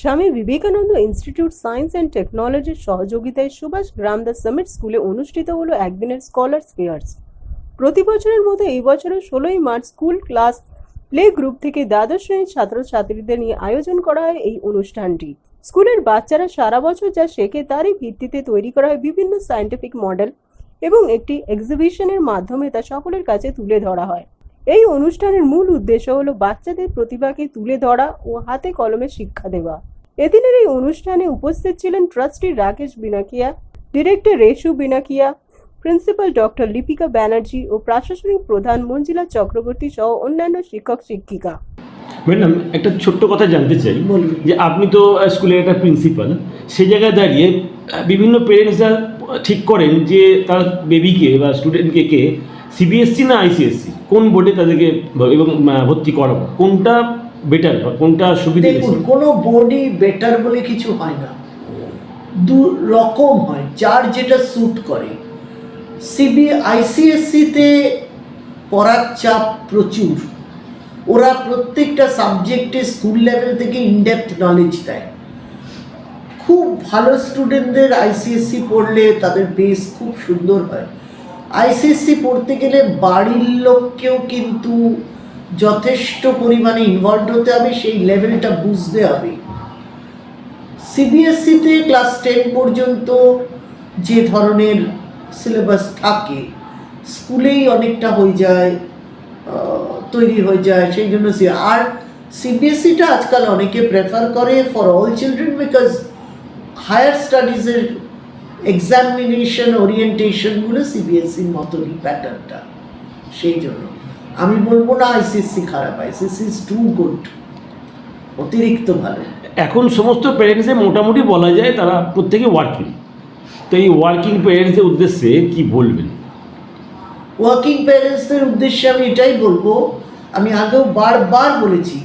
Swami Vivekananda institute science and টেকনোলজির সহযোগিতায় Subhash gram the summit স্কুলে অনুষ্ঠিত হলো একদিনের স্কলার্স ফেয়ার্স। প্রতি বছরের মতো এই বছরও ষোলোই March school class play group থেকে দ্বাদশ শ্রেণির ছাত্রছাত্রীদের নিয়ে আয়োজন করা হয় এই অনুষ্ঠানটি। স্কুলের বাচ্চারা সারা বছর যা শেখে তারই ভিত্তিতে তৈরি করা হয় বিভিন্ন সায়েন্টিফিক মডেল এবং একটি এক্সিবিশনের মাধ্যমে তা সকলের কাছে তুলে ধরা হয়। এই অনুষ্ঠানের মূল উদ্দেশ্য হলো বাচ্চাদের প্রতিভাকে তুলে ধরা ও হাতে কলমে শিক্ষা দেওয়া। এদিনের এই অনুষ্ঠানে উপস্থিত ছিলেন trustee Rakesh Binakia director Reshu Binakia principal doctor Lipika Banerjee ও প্রশাসনিক প্রধান মঞ্জিলা চক্রবর্তী সহ অন্যান্য শিক্ষক শিক্ষিকা। ম্যাডাম একটা ছোট্ট কথা জানতে চাই। যে আপনি তো স্কুলের একটা প্রিন্সিপাল সেই জায়গায় দাঁড়িয়ে বিভিন্ন পেরেন্টসরা ঠিক করেন যে তার বেবিকে বা স্টুডেন্টকে কে সিবিএসসি না আইসিএসসি কোন বোর্ডে তাদেরকে এবং ভর্তি করাবো? কোনটা বেটার বা কোনটা সুবিধা দেখুন কোনো বোর্ডই বেটার বলে কিছু হয় না। দু রকম হয় যার যেটা স্যুট করে। সিবি আইসিএসসিতে পড়ার চাপ প্রচুর। ওরা প্রত্যেকটা সাবজেক্টে স্কুল লেভেল থেকে ইনডেপথ নলেজ দেয়। খুব ভালো স্টুডেন্টদের আইসিএসসি পড়লে তাদের বেস খুব সুন্দর হয়। আইসিএসসি পড়তে গেলে বাড়ির লোককেও কিন্তু যথেষ্ট পরিমাণে ইনভলভ হতে হবে, সেই লেভেলটা বুঝতে হবে। সিবিএসসিতে ক্লাস টেন পর্যন্ত যে ধরনের সিলেবাস থাকে, স্কুলেই অনেকটা হয়ে যায় তৈরি হয়ে যায়, সেই জন্য আর সিবিএসসিটা আজকাল অনেকে প্রেফার করে for all children because higher স্টাডিজের examination ওরিয়েন্টেশনগুলো সিবিএসসির মতনই প্যাটার্নটা সেই জন্য। আমি বলব না আইসিএসসি খারাপ আইসিএসসি ইজ টু গুড অতিরিক্ত ভালো। এখন সমস্ত প্যারেন্টসে মোটামুটি বলা যায় তারা প্রত্যেকে ওয়ার্কিং তো এই ওয়ার্কিং প্যারেন্টসের উদ্দেশ্যে কি বলবেন? ওয়ার্কিং প্যারেন্টসদের উদ্দেশ্যে আমি এটাই বলব আমি আগেও বারবার বলেছি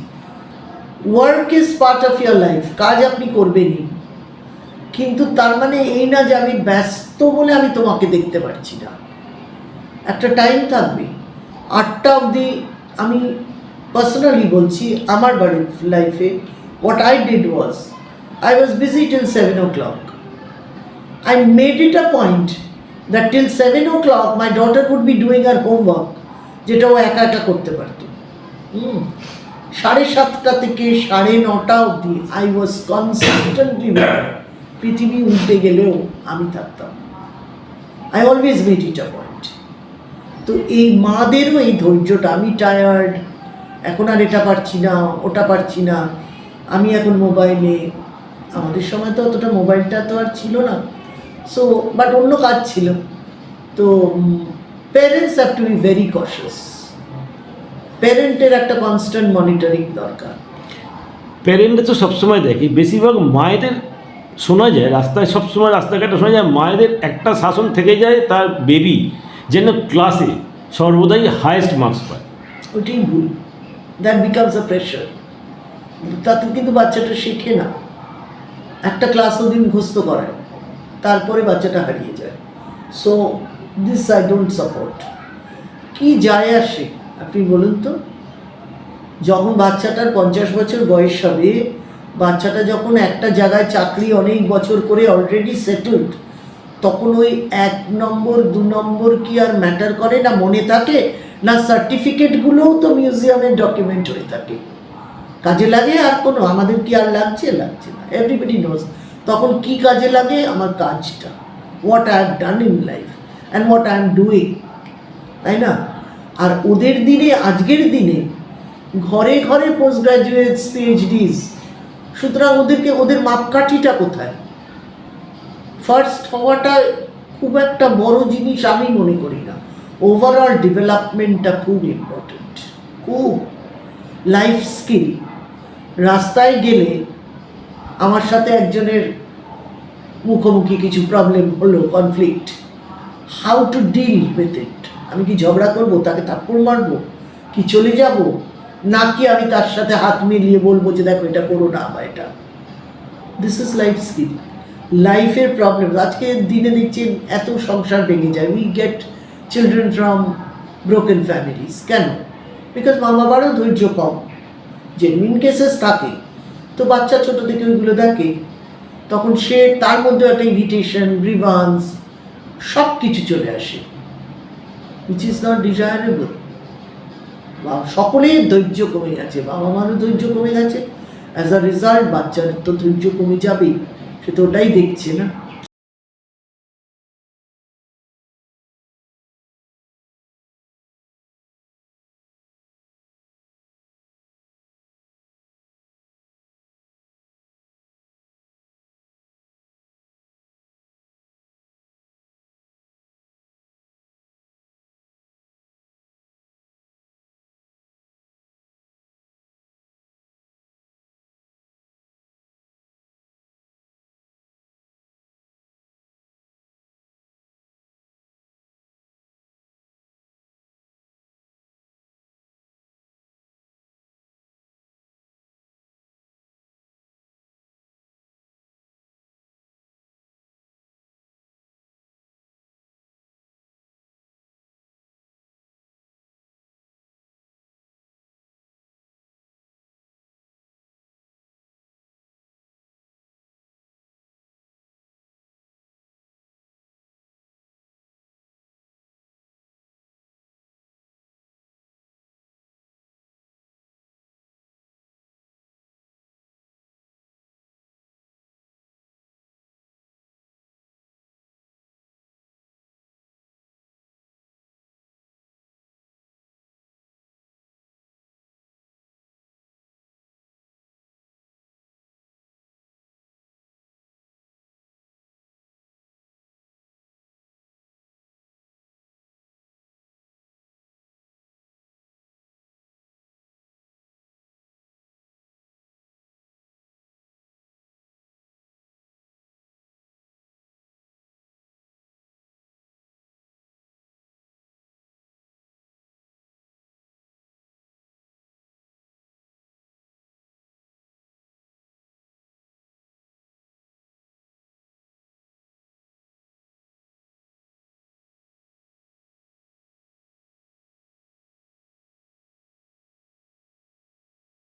work is part of your life কাজ আপনি করবেনই। কিন্তু তার মানে এই না যে আমি ব্যস্ত বলে আমি তোমাকে দেখতে পারছি না। একটা টাইম থাকবে। আটটা অবধি আমি পার্সোনালি বলছি আমার বাড়ির লাইফে what I did was I was busy till seven o'clock I I made it a point that till seven o'clock my daughter would be doing her homework, যেটা ও একা একা করতে পারত। সাড়ে সাতটা থেকে সাড়ে নটা অবধি আই ওয়াজ কনস্ট্যান্টলি পৃথিবী উল্টে গেলেও আমি থাকতাম। I always made it a point তো এই মাদেরও এই ধৈর্যটা, আমি টায়ার্ড এখন আর এটা পারছি না, ওটা পারছি না, আমি এখন মোবাইলে আমাদের সময় তো অতটা মোবাইলটা তো আর ছিল না। সো বাট অন্য কাজ ছিল। তো parents have to be very cautious প্যারেন্টের একটা কনস্ট্যান্ট মনিটরিং দরকার। প্যারেন্টরা তো সবসময় দেখি, বেশিরভাগ মায়েদের শোনা যায়, রাস্তায় সবসময় রাস্তাঘাটে শোনা যায়, মায়েদের একটা শাসন থেকে যায় তার বেবি যেন ক্লাসে সর্বদাই হায়েস্ট মার্কস পায়। ওইটাই ভুল। দ্যাট বিকামস আ প্রেশার তাতে কিন্তু বাচ্চাটা শেখে না। একটা ক্লাস ওদিন মুখস্থ করায় তারপরে বাচ্চাটা হারিয়ে যায়। So this I don't support কি যায় আসে, আপনি বলুন তো? যখন বাচ্চাটার পঞ্চাশ বছর বয়স হবে, বাচ্চাটা যখন একটা জায়গায় চাকরি অনেক বছর করে অলরেডি সেটেলড তখন ওই এক নম্বর, দু নম্বর কি আর ম্যাটার করে? না মনে থাকে? না সার্টিফিকেটগুলোও তো মিউজিয়ামের ডকুমেন্ট হয়ে থাকে। কাজে লাগে আর কোনো? আমাদের কি আর লাগছে? লাগছে না। এভরিবডি নোজ তখন কি কাজে লাগে? আমার কাজটা। What I have done in life and what I am doing তাই না? আর ওদের দিনে, আজকের দিনে ঘরে ঘরে পোস্ট গ্রাজুয়েটস পিএইচডিস সুতরাং ওদেরকে, ওদের মাপকাঠিটা কোথায়? ফার্স্ট হওয়াটা খুব একটা বড় জিনিস আমি মনে করি না। ওভারঅল ডেভেলপমেন্টটা খুব ইম্পর্টেন্ট খুব। লাইফ স্কিল রাস্তায় গেলে আমার সাথে একজনের মুখোমুখি কিছু প্রবলেম হলো conflict how to deal with it আমি কি ঝগড়া করব? তাকে থাপ্পড় মারবো? কি চলে যাব? নাকি আমি তার সাথে হাত মিলিয়ে বলব যে দেখো এটা করো না বা এটা। দিস ইজ লাইফ স্কিল লাইফের প্রবলেম আজকে দিনে দেখছি এত সংসার ভেঙে যায়। We get children from broken families কেন? বিকজ মা বাবারও ধৈর্য কম। জেনুইন কেসেস থাকে। তো বাচ্চা ছোট থেকে ওইগুলো দেখে। তখন সে তার মধ্যে একটা ইরিটেশন গ্রিভান্স সব কিছু চলে আসে। উইচ ইজ নট ডিজায়ারেবল বা সকলের ধৈর্য কমে গেছে। বাবা মারও ধৈর্য কমে গেছে। অ্যাজ আ রেজাল্ট বাচ্চার তো ধৈর্য কমে যাবেই। সে তো ওটাই দেখছে না।